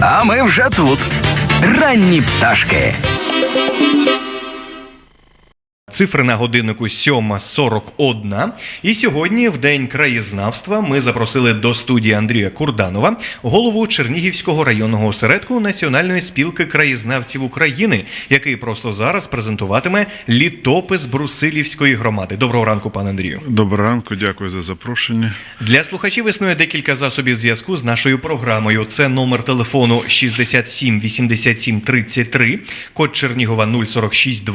А ми вже тут. Ранні пташки. Цифри на годиннику 7.41. І сьогодні, в день краєзнавства, ми запросили до студії Андрія Курданова, голову Чернігівського районного осередку Національної спілки краєзнавців України, який просто зараз презентуватиме літопис Брусилівської громади. Доброго ранку, пане Андрію. Доброго ранку, дякую за запрошення. Для слухачів існує декілька засобів зв'язку з нашою програмою. Це номер телефону 67 87 33, код Чернігова 046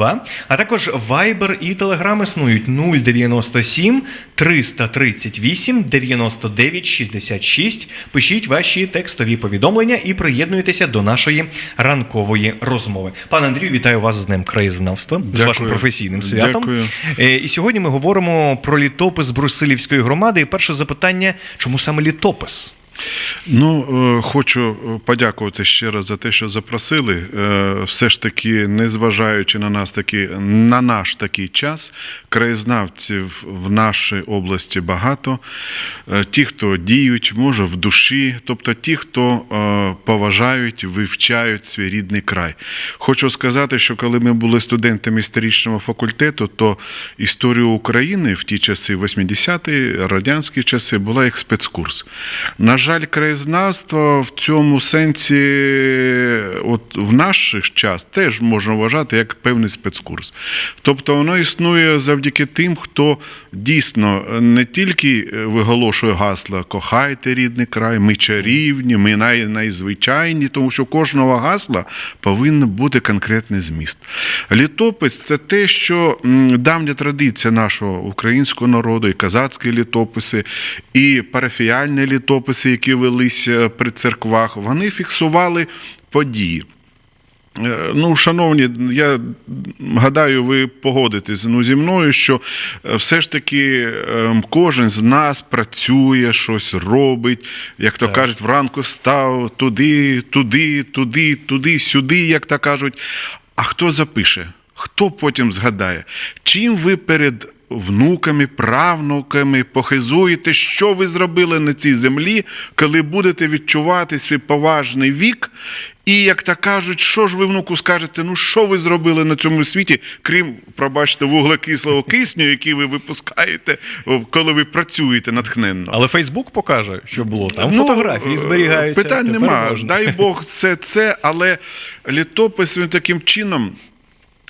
а також Viber і Telegram існують 097 338 99 66. Пишіть ваші текстові повідомлення і приєднуйтеся до нашої ранкової розмови. Пане Андрію, вітаю вас з Днем краєзнавства, з вашим професійним святом. Дякую. Е, І сьогодні ми говоримо про літопис Брусилівської громади. І перше запитання: чому саме літопис? Ну, е, хочу подякувати ще раз за те, що запросили. Е, Все ж таки, незважаючи на нас таки, на наш такий час, краєзнавців в нашій області багато. Е, Ті, хто діють, може в душі, тобто ті, хто е, поважають, вивчають свій рідний край. Хочу сказати, що коли ми були студентами історичного факультету, то історія України в ті часи, 80-ті, радянські часи, була як спецкурс. На жаль, краєзнавство в цьому сенсі, от в наш час, теж можна вважати як певний спецкурс. Тобто воно існує завдяки тим, хто дійсно не тільки виголошує гасла Кохайте рідний край, ми чарівні, ми най, найзвичайні, тому що кожного гасла повинен бути конкретний зміст. Літопис це те, що давня традиція нашого українського народу, і казацькі літописи, і парафіальні літописи, які велися при церквах, вони фіксували події. Е, Ну, шановні, я гадаю, ви погодитесь ну, зі мною, що е, все ж таки е, кожен з нас працює, щось робить, як то Так. кажуть, вранку став туди, туди, туди, туди, сюди, як то кажуть. А хто запише? Хто потім згадає? Чим ви перед внуками, правнуками похизуєте, що ви зробили на цій землі, коли будете відчувати свій поважний вік? І як то кажуть, що ж ви внуку скажете, ну що ви зробили на цьому світі, крім, пробачте, вуглекислого кисню, який ви випускаєте, коли ви працюєте натхненно? Але Фейсбук покаже, що було там. Ну, фотографії зберігаються. Питань нема. Дай Бог все це, але літопис він таким чином.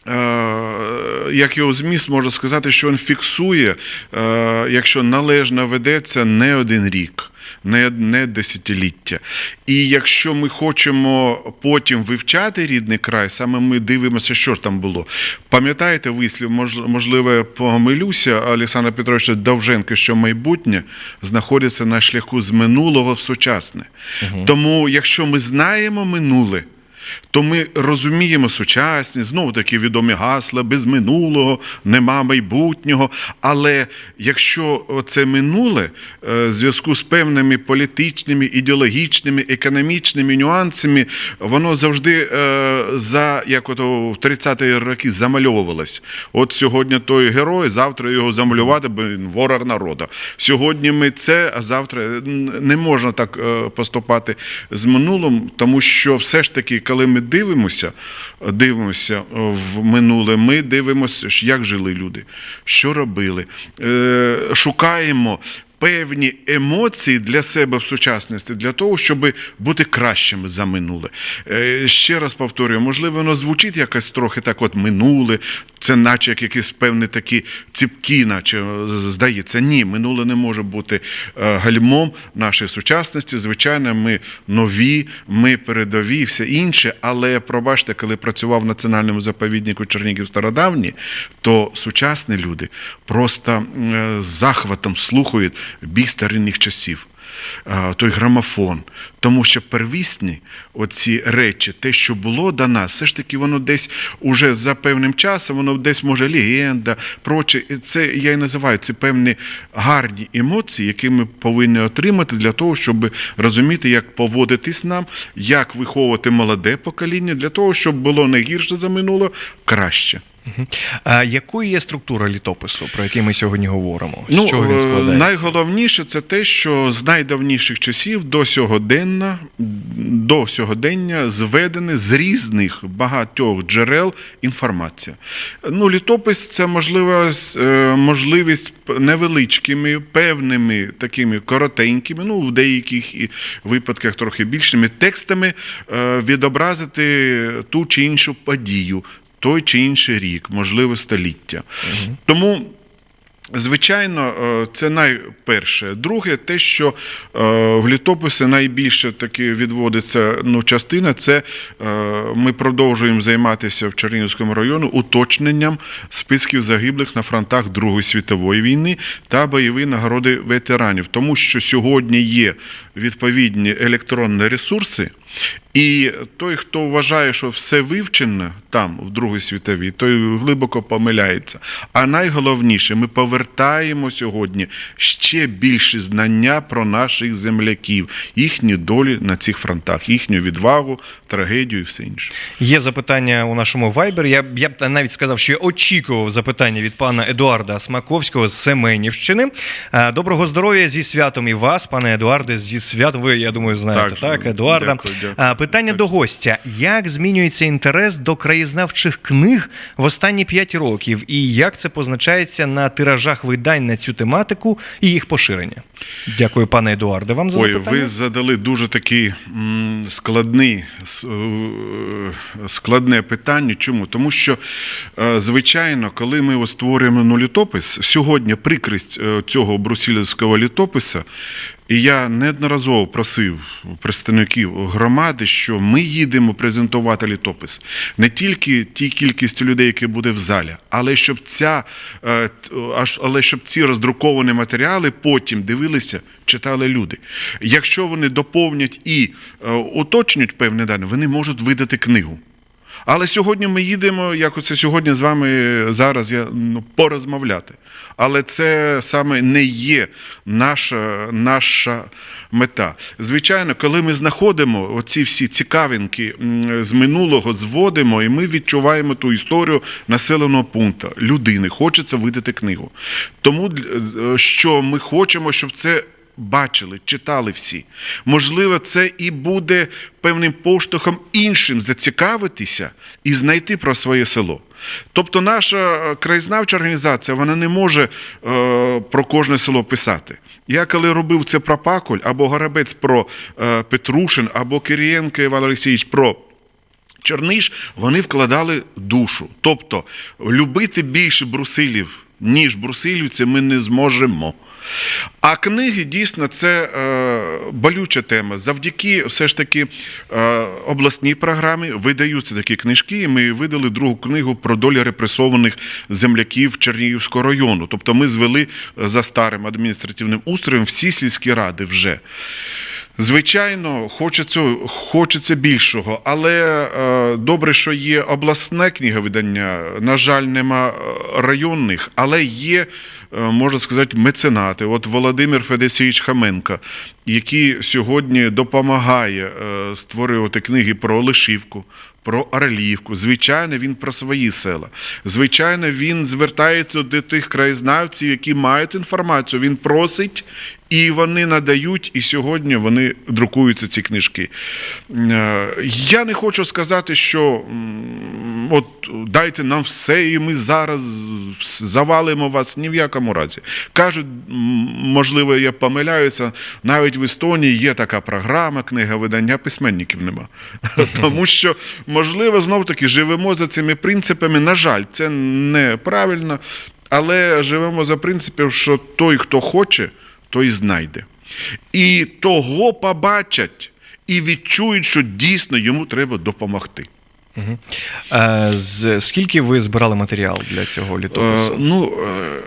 Е, Як його зміст можна сказати, що він фіксує, е, якщо належно ведеться, не один рік, не десятиліття. І якщо ми хочемо потім вивчати рідний край, саме ми дивимося, що ж там було. Пам'ятаєте вислів, мож- можливо, помилюся, Олександра Петровича Довженко, що майбутнє знаходиться на шляху з минулого в сучасне. Тому, якщо ми знаємо минуле, то ми розуміємо сучасність, знову таки відомі гасла, без минулого, нема майбутнього. Але якщо це минуле е, в зв'язку з певними політичними, ідеологічними, економічними нюансами, воно завжди е, за як ото в 30-ті роки замальовувалось. От сьогодні той герой, завтра його замалювати, бо він ворог народу. Сьогодні ми це, а завтра не можна так е, поступати з минулим, тому що все ж таки, коли ми дивимося, дивимося в минуле, ми дивимося, як жили люди, що робили, е, шукаємо. Певні емоції для себе в сучасності для того, щоб бути кращими за минуле. Е, Ще раз повторюю, можливо, воно звучить якось трохи так, от минуле, це наче як якісь певні такі ціпкі, наче е, здається. Ні, минуле не може бути е, гальмом нашої сучасності. Звичайно, ми нові, ми передові, все інше. Але пробачте, коли працював в національному заповіднику Чернігів Стародавні, то сучасні люди просто е, захватом слухають бій старинних часів. Е, Той грамофон, тому що первісні оці речі, те, що було до нас, все ж таки воно десь уже за певним часом, воно десь може легенда, проче. Це я і називаю це певні гарні емоції, які ми повинні отримати для того, щоб розуміти, як поводитись нам, як виховувати молоде покоління, для того, щоб було не гірше за минуло, краще. А якою є структура літопису, про який ми сьогодні говоримо? З Ну, чого він е, складається? найголовніше це те, що з найдавніших часів до сьогодення, до сьогодення зведені з різних багатьох джерел інформація. Ну, літопис це можливість, е, можливість невеличкими, певними такими коротенькими, ну, в деяких випадках трохи більшими текстами е, відобразити ту чи іншу подію. Той чи інший рік, можливо, століття. Тому Звичайно, е, це найперше. Друге, те, що е, в літописі найбільше таки відводиться ну, частина, це е, ми продовжуємо займатися в Чернігівському районі уточненням списків загиблих на фронтах Другої світової війни та бойові нагороди ветеранів, тому що сьогодні є відповідні електронні ресурси. І той, хто вважає, що все вивчено там, в Другій світовій, той глибоко помиляється. А найголовніше, ми повертаємо сьогодні ще більше знання про наших земляків, їхні долі на цих фронтах, їхню відвагу, трагедію і все інше. Є запитання у нашому вайбері. Я, я б навіть сказав, що я очікував запитання від пана Едуарда Смаковського з Семенівщини. Е, Доброго здоров'я зі святом і вас, пане Едуарде, зі святом. Ви, я думаю, знаєте, так, Так, Едуарда. дякую, дякую. Питання Так. до гостя: як змінюється інтерес до краєзнавчих книг в останні 5 років, і як це позначається на тиражах видань на цю тематику і їх поширення? Дякую, пане Едуарде. Вам за Ой, запитання. ви задали дуже такий м, складний, е, складне питання. Чому? Тому що, е, звичайно, коли ми створюємо ну, літопис, сьогодні прикрість е, цього брусілівського літописа, і я неодноразово просив представників громади, що ми їдемо презентувати літопис не тільки ті кількістю людей, які буде в залі, але щоб ця е, але щоб ці роздруковані матеріали потім дивилися, читали люди. Якщо вони доповнять і е, уточнять певні дані, вони можуть видати книгу. Але сьогодні ми їдемо, як оце сьогодні з вами зараз я ну, порозмовляти. Але це саме не є наша, наша мета. Звичайно, коли ми знаходимо оці всі цікавинки з минулого, зводимо, і ми відчуваємо ту історію населеного пункту, людини, хочеться видати книгу. Тому е, що ми хочемо, щоб це бачили, читали всі. Можливо, це і буде певним поштовхом іншим зацікавитися і знайти про своє село. Тобто наша е, краєзнавча організація вона не може е, про кожне село писати. Я коли робив це про Паколь, або Горобець про е, Петрушин, або Кирієнко Іван Олексійович про Черниш, вони вкладали душу. Тобто, любити більше брусилів, ніж брусилівці, ми не зможемо. А книги дійсно це е, болюча тема. Завдяки все ж таки е, обласній програмі видаються такі книжки. І ми видали другу книгу про долі репресованих земляків Чернігівського району. Тобто ми звели за старим адміністративним устроєм всі сільські ради вже. Звичайно, хочеться, хочеться більшого, але е, добре, що є обласне книговидання. На жаль, нема е, районних, але є, е, можна сказати, меценати. От Володимир Федосійович Хаменко, який сьогодні допомагає е, створювати книги про Олешівку. Про Орлівку, звичайно, він про свої села. Звичайно, він звертається до тих краєзнавців, які мають інформацію. Він просить, і вони надають, і сьогодні вони друкуються ці книжки. Е, Я не хочу сказати, що от дайте нам все, і ми зараз завалимо вас ні в якому разі. Кажуть, можливо, я помиляюся, навіть в Естонії є така програма, книга видання письменників нема. Тому що, можливо, знов таки живемо за цими принципами. На жаль, це неправильно, але живемо за принципом, що той, хто хоче, той знайде. І того побачать і відчують, що дійсно йому треба допомогти. Е, з, скільки ви збирали матеріал для цього Е, літопису? Ну, е,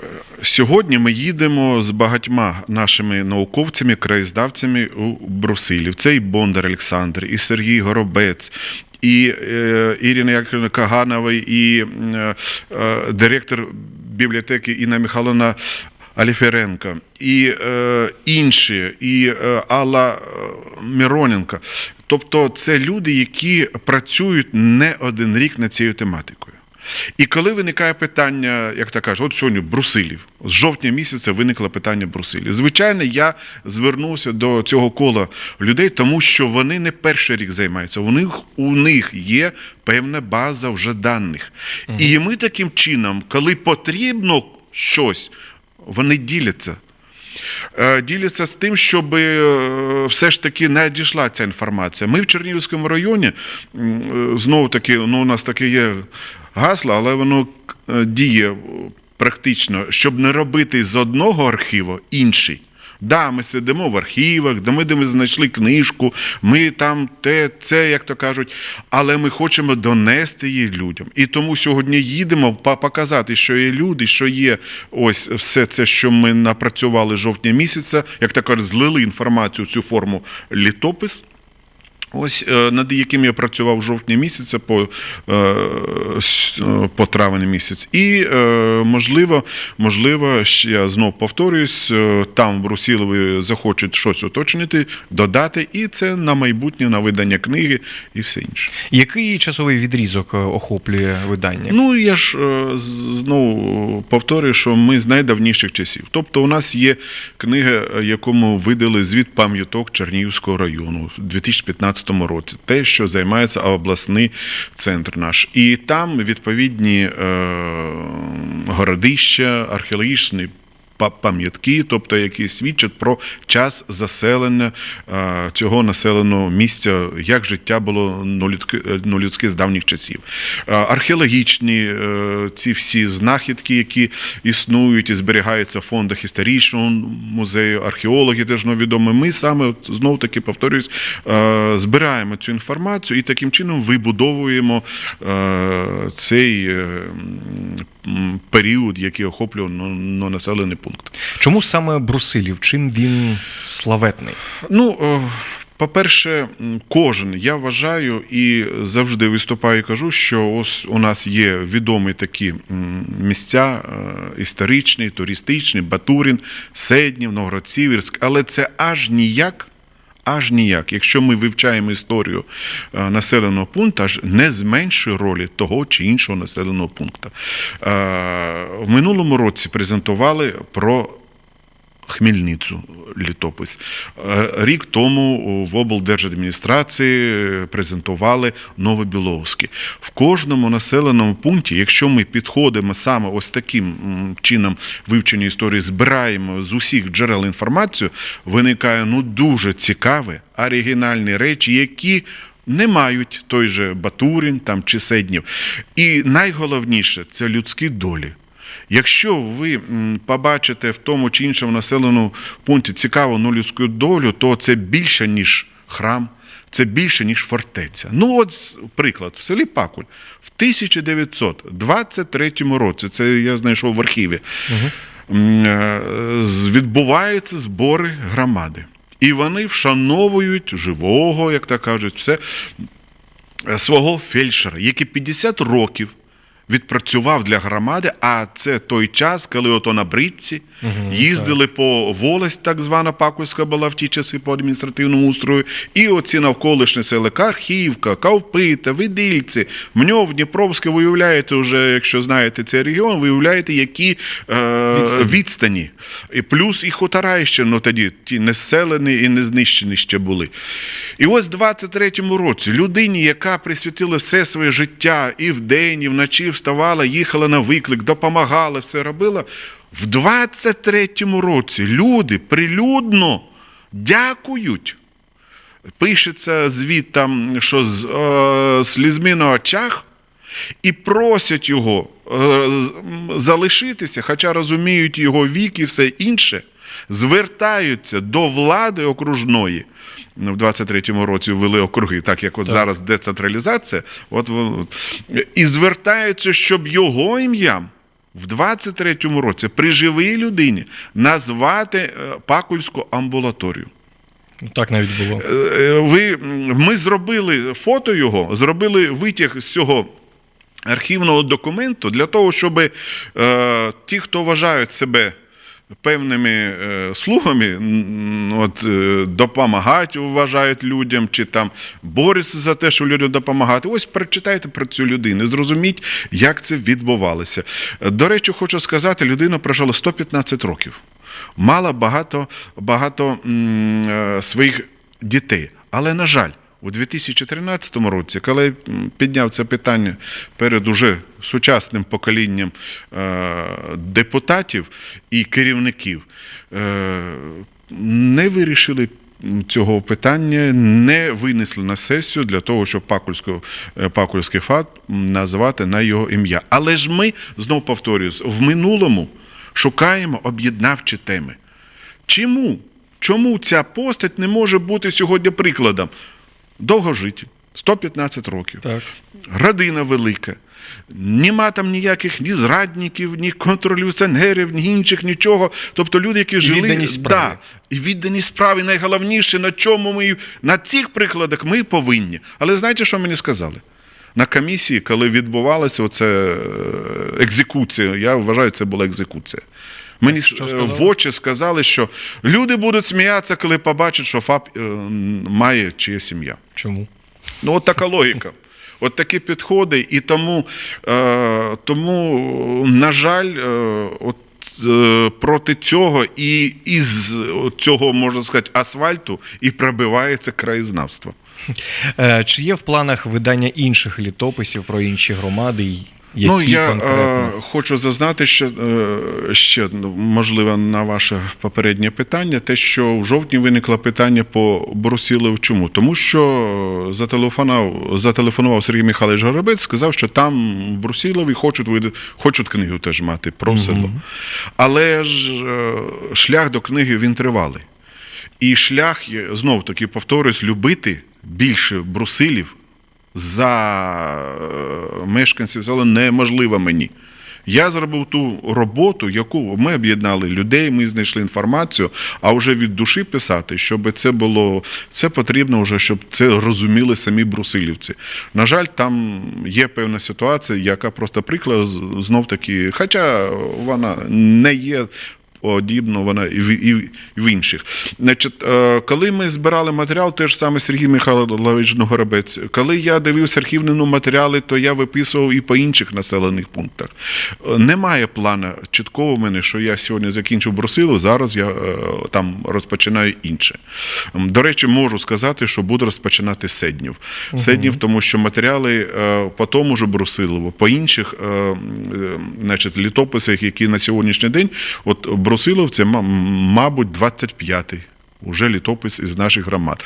сьогодні ми їдемо з багатьма нашими науковцями, краєзнавцями у Брусилів. Це і Бондар Олександр, і Сергій Горобець. І е, Ірина Яковлевна Каганова, і е, е, директор бібліотеки Інна Михайловна Аліференко, і е, інші, і е, Алла е, Мироненко. Тобто це люди, які працюють не один рік над цією тематикою. І коли виникає питання, як так кажуть, от сьогодні брусилів, з жовтня місяця виникло питання брусилів. Звичайно, я звернувся до цього кола людей, тому що вони не перший рік займаються. У них, у них є певна база вже даних. І ми таким чином, коли потрібно щось, вони діляться. Е, Діляться з тим, щоб е, все ж таки надійшла ця інформація. Ми в Чернігівському районі е, знову таки, ну у нас таке є гасло, але воно діє практично, щоб не робити з одного архіву інший. Да, ми сидимо в архівах, де ми, де ми знайшли книжку, ми там те, це, як то кажуть, але ми хочемо донести її людям. І тому сьогодні їдемо по- показати, що є люди, що є ось все це, що ми напрацювали жовтня місяця, як так кажуть, злили інформацію в цю форму літопис. Ось е, над яким я працював в жовтні місяця по е, е, по травень місяць, і можливо, можливо, я знов повторююсь, там в Брусілові захочуть щось уточнити, додати, і це на майбутнє, на видання книги і все інше. Який часовий відрізок охоплює видання? Ну я ж знову повторюю, що ми з найдавніших часів. Тобто, у нас є книга, яку ми видали звіт пам'яток Чернігівського району 2015 2017 році, те, що займається обласний центр наш. І там відповідні е, городища, археологічний пам'ятки, тобто які свідчать про час заселення е, цього населеного місця, як життя було нолюдки- е, ну, людське з давніх часів. Е, Археологічні е, ці всі знахідки, які існують і зберігаються в фондах історичного музею, археологи теж ну, відомі. Ми саме от, знов таки повторюсь, збираємо цю інформацію і таким чином вибудовуємо цей період, який охоплює ну, населений пункт. Чому саме Брусилів? Чим він славетний? Ну, по-перше, кожен, я вважаю і завжди виступаю і кажу, що ось у нас є відомі такі місця е, історичні, туристичні, Батурін, Седнів, Новгород-Сіверськ, але це аж ніяк. Аж ніяк, якщо ми вивчаємо історію е, населеного пункту, аж не зменшує ролі того чи іншого населеного пункту. Е, В минулому році презентували про Хмельницю літопис. Е, Рік тому в облдержадміністрації презентували Новобіловське. В кожному населеному пункті, якщо ми підходимо саме ось таким чином вивчення історії, збираємо з усіх джерел інформацію, виникає ну дуже цікаві, оригінальні речі, які не мають той же Батурін там, чи Седнів. І найголовніше це людські долі. Якщо ви побачите в тому чи іншому населеному пункті цікаву ну, людську долю, то це більше, ніж храм, це більше, ніж фортеця. Ну, от приклад, в селі Пакуль в 1923 році, це я знайшов в архіві, е, відбуваються збори громади. І вони вшановують живого, як так кажуть, все е, свого фельдшера, який 50 років відпрацював для громади, а це той час, коли ото на бритці їздили по волость, так звана Пакульська була в ті часи по адміністративному устрою, і оці навколишні сели Кархівка, Кавпита, Видильці, Мньов, Дніпровське, ви уявляєте вже, якщо знаєте цей регіон, ви уявляєте, які е, Відстані. відстані. І плюс і ще ну, тоді ті не зселені і не знищені ще були. І ось в 23-му році людині, яка присвятила все своє життя і вдень, і вночі вставала, їхала на виклик, допомагала, все робила. В 23-му році люди прилюдно дякують. Пишеться звіт там, що з е, слізьми на очах, і просять його е, залишитися, хоча розуміють його вік і все інше, звертаються до влади окружної. В 23-му році ввели округи, так як от зараз децентралізація, от, от, і звертаються, щоб його ім'ям в 23-му році при живій людині назвати е, Пакульську амбулаторію. Так навіть було. Е, ви, ми зробили фото його, зробили витяг з цього архівного документу для того, щоб е, ті, хто вважають себе певними е, слугами, от, е, допомагають, вважають людям, чи там борються за те, що людям допомагати. Ось прочитайте про цю людину, зрозуміть, як це відбувалося. До речі, хочу сказати, людина прожила 115 років. Мала багато, багато м, е, своїх дітей. Але, на жаль, у 2013 році, коли підняв це питання перед уже сучасним поколінням е, депутатів і керівників, е, не вирішили цього питання, не винесли на сесію для того, щоб е, Пакульський факт назвати на його ім'я. Але ж ми, знов повторююсь, в минулому шукаємо об'єднавчі теми. Чому? Чому ця постать не може бути сьогодні прикладом? Довгожиті, 115 років, Так. родина велика. Нема там ніяких ні зрадників, ні контрреволюціонерів, ні інших, нічого. Тобто люди, які жили віддані справі. Да, і віддані справі найголовніше, на чому ми на цих прикладах ми повинні. Але знаєте, що мені сказали? На комісії, коли відбувалася оце е, екзекуція, я вважаю, це була екзекуція. Мені е, в очі сказали, що люди будуть сміятися, коли побачать, що ФАП е, має чиє сім'я. Чому? Ну, от така логіка. От такі підходи, і тому, е, тому на жаль, е, от, е, проти цього і із цього, можна сказати, асфальту і пробивається краєзнавство. Е, Чи є в планах видання інших літописів про інші громади? Які ну, я конкретно? е, хочу зазнати ще, е, ще ну, можливо на ваше попереднє питання, те, що в жовтні виникло питання по Брусілову. Чому? Тому що зателефонував, зателефонував Сергій Михайлович Горобець, сказав, що там в Брусілові хочуть хочуть книгу теж мати про село. Але ж е, шлях до книги він тривалий. І шлях, знов таки повторюсь, любити більше брусилів за е, мешканців села неможливо мені. Я зробив ту роботу, яку ми об'єднали людей, ми знайшли інформацію, а вже від душі писати, щоб це було, це потрібно вже, щоб це розуміли самі брусилівці. На жаль, там є певна ситуація, яка просто приклад знов таки, хоча вона не є подібно вона і в, і, в- інших. Значить, е, коли ми збирали матеріал, теж саме Сергій Михайлович Горобець, коли я дивився архівні матеріали, то я виписував і по інших населених пунктах. Е, Немає плана чіткого в мене, що я сьогодні закінчив Брусилу, зараз я е, там розпочинаю інше. До речі, можу сказати, що буду розпочинати Седнів. Седнів, тому що матеріали по тому ж Брусилову, по інших значить, літописах, які на сьогоднішній день, от Брусилов це, мабуть, 25-й уже літопис із наших громад.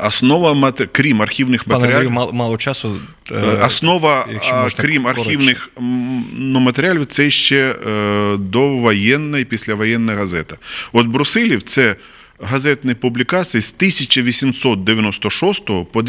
Основа крім архівних Пане матеріалів. Андрію, мало, часу. е, Е, Основа, можна, крім архівних ну, матеріалів, це ще е, довоєнна і післявоєнна газета. От Брусилів це газетні публікації з 1896 по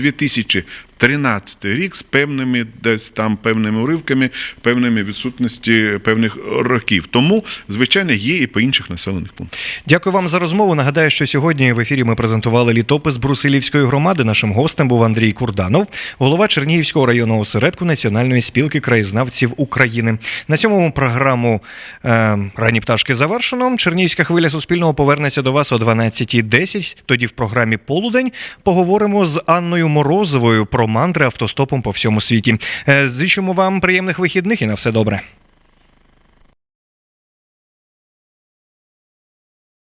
2013 рік з певними десь там певними уривками, певними відсутності певних років. Тому, звичайно, є і по інших населених пунктах. Дякую вам за розмову. Нагадаю, що сьогодні в ефірі ми презентували літопис Брусилівської громади. Нашим гостем був Андрій Курданов, голова Чернігівського районного осередку Національної спілки краєзнавців України. На цьому програму е, ранні пташки завершено. Чернігівська хвиля Суспільного повернеться до вас о 12.10. Тоді в програмі Полудень поговоримо з Анною Морозовою про мандри автостопом по всьому світі. Е, Зичимо вам приємних вихідних і на все добре.